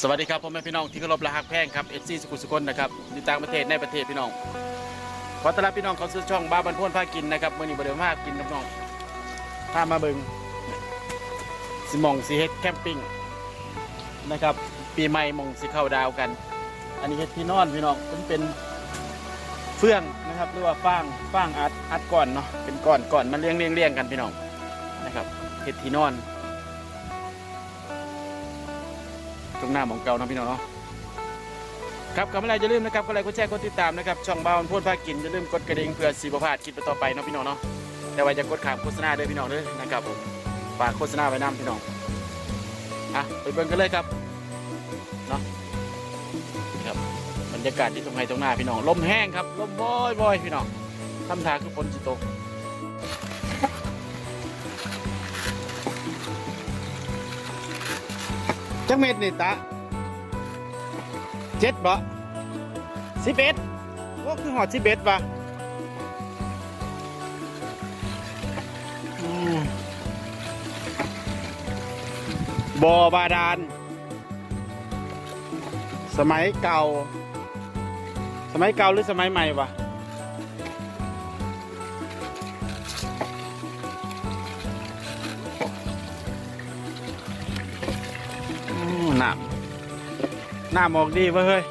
สวัสดีครับพ่อแม่พี่น้องที่เคารพและฮักแพงครับเอซีสกุลสุคนนะครับอยู่ต่างประเทศในประเทศพี่น้องขอต้อนรับพี่น้องเข้าสู่ช่องบ้าบันพ่นพากินนะครับมื่อนี้บริเวณภากินน้องๆพามาเบิงสิมองสีเฮ็ดแคมปิ้งนะครับปีใหม่มองสีเข้าดาวกัน อันนี้เฮ็ดที่นอนพี่น้องมันเป็นเฟื่องนะครับหรือว่าฟางฟางอัดอัดก่อนเนาะเป็นก้อนก่อนมันเรียงเรียงเรียงกันพี่น้องนะครับเฮ็ดที่นอน ตรงหน้าของเก่านะพี่น้องเนาะครับกับอะไรอย่าลืมนะครับกดไลค์กดแชร์กดติดตามนะครับช่องบ้านพูดพากินอย่าลืมกดกระดิ่งเพื่อสีบพาดคลิปต่อไปเนาะพี่น้องเนาะแต่ว่าจะกดขามโฆษณาด้วยพี่น้องด้วยนะครับผมฝากโฆษณาไว้น้ำพี่น้องอะไปเบิ่งกันเลยครับเนาะครับบรรยากาศที่ตรงไหนตรงหน้าพี่น้องลมแห้งครับลมบ่อยๆพี่น้องทำทางคือฝนจิตก จักเม็ดนี่ตาเจ็ดบ่สิบเอ็ดว่าคือหอดสิบเอ็ดบ่บ่อบาดาล สมัยเก่า สมัยเก่าหรือสมัยใหม่วะ น้ำน้ำออกดีเว้ยเฮ้ย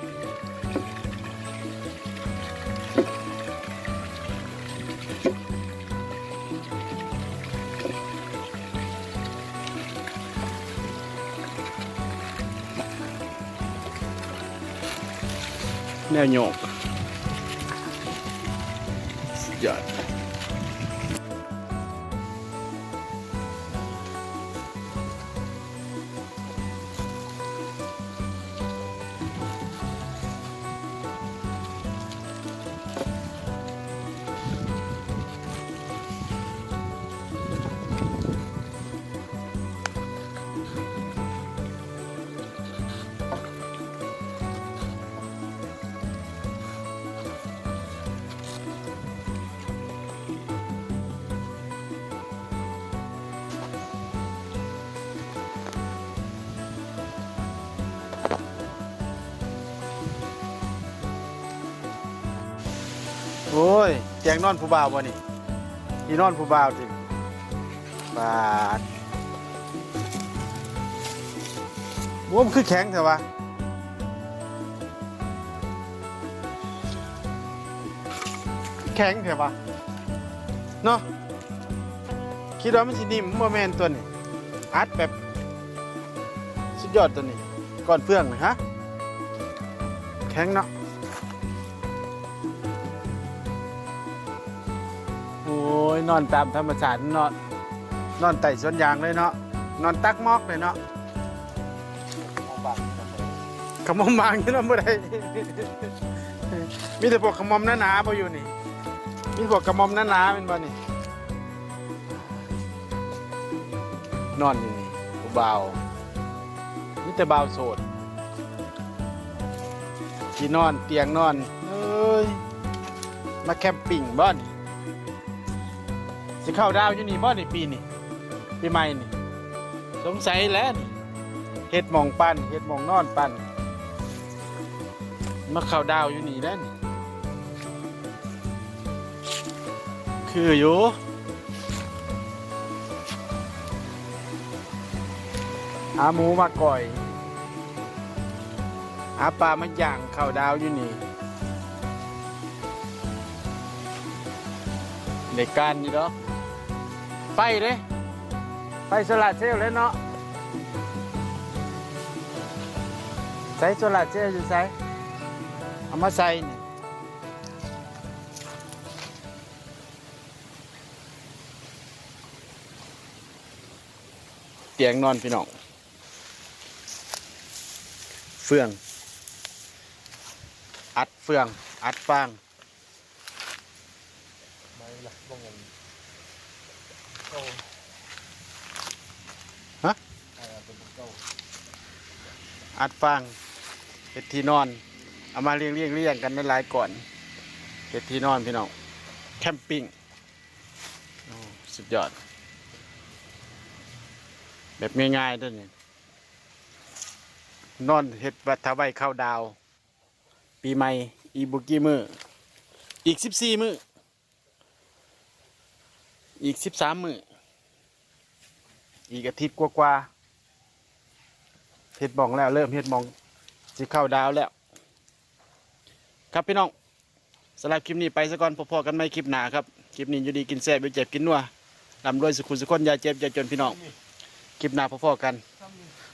แนวโยกสุดยอด โอ้ยแจงนอนผู้บ่าวบ่นี่ที่นอนผู้บ่าวจิบาดบวมนคือแข็งเถอะวะแข็งเถอะวะเนาะคิดว่ามันสินิ่มโมแมนตัวนี้อัดแบบสุดยอดตัวนี้ก่อนเฟื่องนะฮะแข็งเนาะ ยนอนตามธรรมชาตินอนนอนไต่สวนยางเลยเนาะนอนตักมอกเลยเนาะขมอมบางที่นอนบ่ได้มีแต่พวกขมอมหนาๆบ่อยู่นี่มีพวกขมอมหนาๆเป็นบ่นี่นอนอยู่นี่ผู้บ่ามีแต่บ่าโสดที่นอนเตียงนอนเอ้ยมาแคมปิ้งบ่นี่ สิเข้าดาวอยู่นี่บ่นี่ปีนี่ปีใหม่นี่ สงสัยแล้วนี่เฮ็ดหมองปันเฮ็ดหมองนอนปันมาเข้าดาวอยู่นี่แล้วนี่คืออยู่หาหมูมาก่อยหาปลามาย่างเข้าดาวอยู่นี่ในการนี่เนาะ ไปเลยไปสลัดเซลลเลยเนาะใส่สลัดเซลลอยู่ใส่เอามาใส่นี่เตียงนอนพี่น้องเฟือง อัดเฟือง อัดฟางไม่ละบ้องเงิน ฮะอัดฟางเป็นที่นอน เอามาเรียงเรียงเรียงกันในหลายก่อนเป็นที่นอนพี่น้องแคมปิ้งสุดยอด แบบง่ายๆด้วยนี่นอนเฮ็ดวัดทาไว้เข้าดาว ปีใหม่ อีบุกี้มืออีกสิบสี่มือ อีกสิบสามมืออีกอาทิตย์กว่าๆเฮ็ดหมองแล้วเริ่มเฮ็ดหมองสิเข้าดาวแล้ว ครับพี่น้องสำหรับคลิปนี้ไปซะก่อนพอๆกันไม่คลิปหนาครับ คลิปนี้อยู่ดีกินแซ่บอยู่เจ็บกินนัวลำรวยสุขุมสุขคนอยาเจ็บอยาจนพี่น้อง คลิปหนาพอๆกัน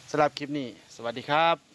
สำหรับคลิปนี้ สวัสดีครับ